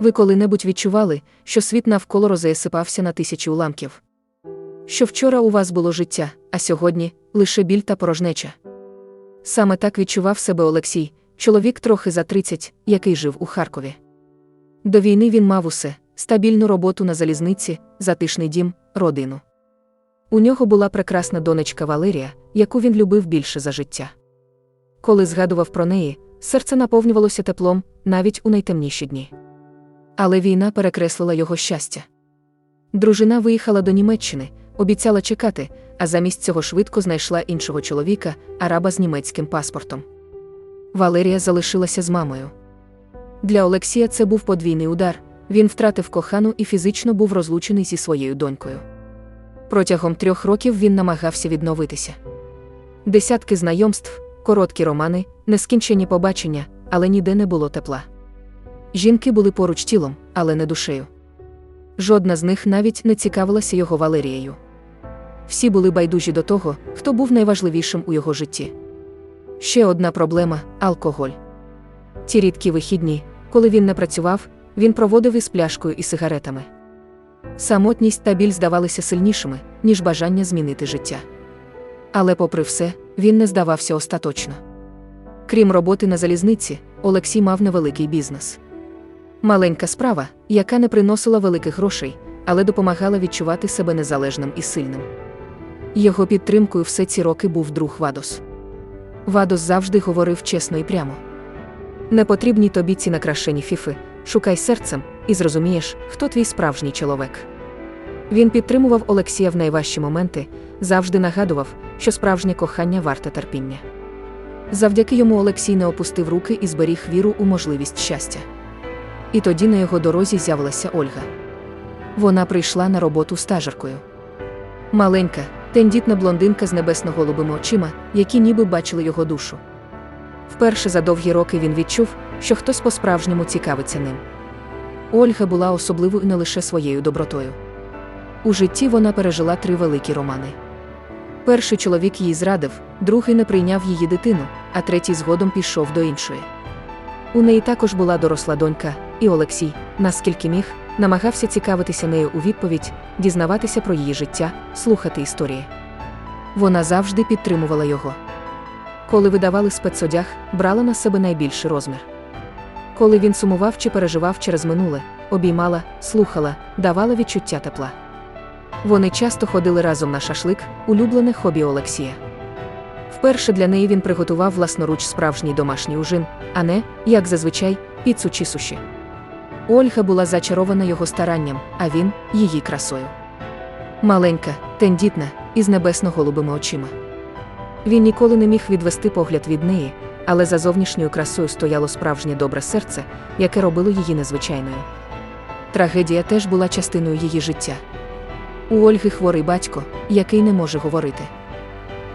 Ви коли-небудь відчували, що світ навколо розесипався на тисячі уламків? Що вчора у вас було життя, а сьогодні лише біль та порожнеча. Саме так відчував себе Олексій, чоловік трохи за 30, який жив у Харкові. До війни він мав усе стабільну роботу на залізниці, затишний дім, родину. У нього була прекрасна донечка Валерія, яку він любив більше за життя. Коли згадував про неї, серце наповнювалося теплом навіть у найтемніші дні. Але війна перекреслила його щастя. Дружина виїхала до Німеччини, обіцяла чекати, а замість цього швидко знайшла іншого чоловіка, араба з німецьким паспортом. Валерія залишилася з мамою. Для Олексія це був подвійний удар. Він втратив кохану і фізично був розлучений зі своєю донькою. Протягом трьох років він намагався відновитися. Десятки знайомств, короткі романи, нескінчені побачення, але ніде не було тепла. Жінки були поруч тілом, але не душею. Жодна з них навіть не цікавилася його Валерією. Всі були байдужі до того, хто був найважливішим у його житті. Ще одна проблема алкоголь. Ті рідкі вихідні, коли він не працював, він проводив із пляшкою і сигаретами. Самотність та біль здавалися сильнішими, ніж бажання змінити життя. Але, попри все, він не здавався остаточно. Крім роботи на залізниці, Олексій мав невеликий бізнес. Маленька справа, яка не приносила великих грошей, але допомагала відчувати себе незалежним і сильним. Його підтримкою все ці роки був друг Вадос. Вадос завжди говорив чесно і прямо. Не потрібні тобі ці накрашені фіфи, шукай серцем і зрозумієш, хто твій справжній чоловік. Він підтримував Олексія в найважчі моменти, завжди нагадував, що справжнє кохання варте терпіння. Завдяки йому Олексій не опустив руки і зберіг віру у можливість щастя. І тоді на його дорозі з'явилася Ольга. Вона прийшла на роботу стажеркою. Маленька, тендітна блондинка з небесно-голубими очима, які ніби бачили його душу. Вперше за довгі роки він відчув, що хтось по-справжньому цікавиться ним. Ольга була особливою не лише своєю добротою. У житті вона пережила три великі романи. Перший чоловік її зрадив, другий не прийняв її дитину, а третій згодом пішов до іншої. У неї також була доросла донька, і Олексій, наскільки міг, намагався цікавитися нею у відповідь, дізнаватися про її життя, слухати історії. Вона завжди підтримувала його. Коли видавали спецодяг, брала на себе найбільший розмір. Коли він сумував чи переживав через минуле, обіймала, слухала, давала відчуття тепла. Вони часто ходили разом на шашлик, улюблене хобі Олексія. Вперше для неї він приготував власноруч справжній домашній ужин, а не, як зазвичай, піцу чи суші. Ольга була зачарована його старанням, а він її красою. Маленька, тендітна, із небесно-голубими очима. Він ніколи не міг відвести погляд від неї, але за зовнішньою красою стояло справжнє добре серце, яке робило її незвичайною. Трагедія теж була частиною її життя. У Ольги хворий батько, який не може говорити.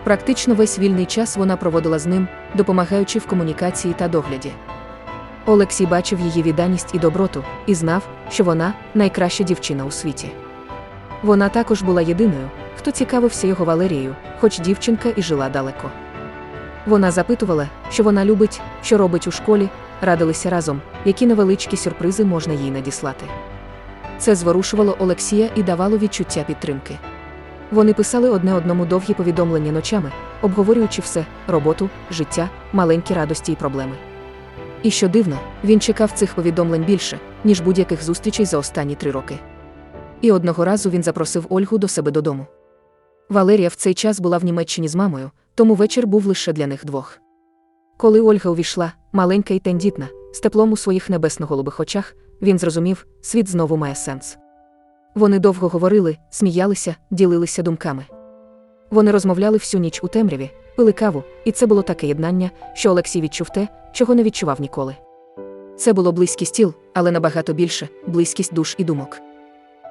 Практично весь вільний час вона проводила з ним, допомагаючи в комунікації та догляді. Олексій бачив її відданість і доброту, і знав, що вона найкраща дівчина у світі. Вона також була єдиною, хто цікавився його Валерією, хоч дівчинка і жила далеко. Вона запитувала, що вона любить, що робить у школі, радилися разом, які невеличкі сюрпризи можна їй надіслати. Це зворушувало Олексія і давало відчуття підтримки. Вони писали одне одному довгі повідомлення ночами, обговорюючи все роботу, життя, маленькі радості і проблеми. І що дивно, він чекав цих повідомлень більше, ніж будь-яких зустрічей за останні три роки. І одного разу він запросив Ольгу до себе додому. Валерія в цей час була в Німеччині з мамою, тому вечір був лише для них двох. Коли Ольга увійшла, маленька і тендітна, з теплом у своїх небесно-голубих очах, він зрозумів, світ знову має сенс. Вони довго говорили, сміялися, ділилися думками. Вони розмовляли всю ніч у темряві, пили каву, і це було таке єднання, що Олексій відчув те, чого не відчував ніколи. Це було близькість тіл, але набагато більше близькість душ і думок.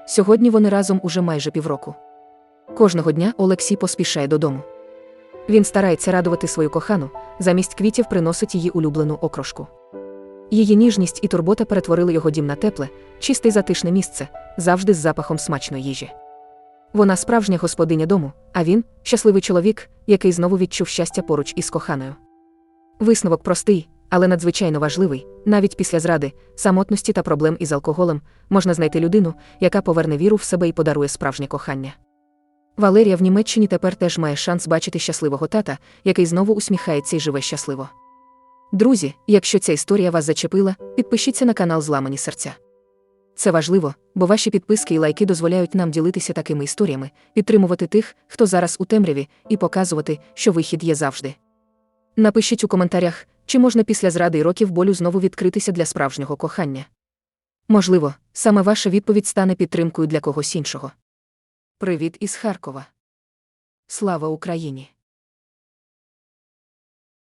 Сьогодні вони разом уже майже півроку. Кожного дня Олексій поспішає додому. Він старається радувати свою кохану, замість квітів приносить її улюблену окрошку. Її ніжність і турбота перетворили його дім на тепле, чисте й затишне місце, завжди з запахом смачної їжі. Вона справжня господиня дому, а він щасливий чоловік, який знову відчув щастя поруч із коханою. Висновок простий: але надзвичайно важливий, навіть після зради, самотності та проблем із алкоголем, можна знайти людину, яка поверне віру в себе і подарує справжнє кохання. Валерія в Німеччині тепер теж має шанс бачити щасливого тата, який знову усміхається і живе щасливо. Друзі, якщо ця історія вас зачепила, підпишіться на канал Зламані серця. Це важливо, бо ваші підписки і лайки дозволяють нам ділитися такими історіями, підтримувати тих, хто зараз у темряві, і показувати, що вихід є завжди. Напишіть у коментарях, чи можна після зради і років болю знову відкритися для справжнього кохання. Можливо, саме ваша відповідь стане підтримкою для когось іншого. Привіт із Харкова. Слава Україні!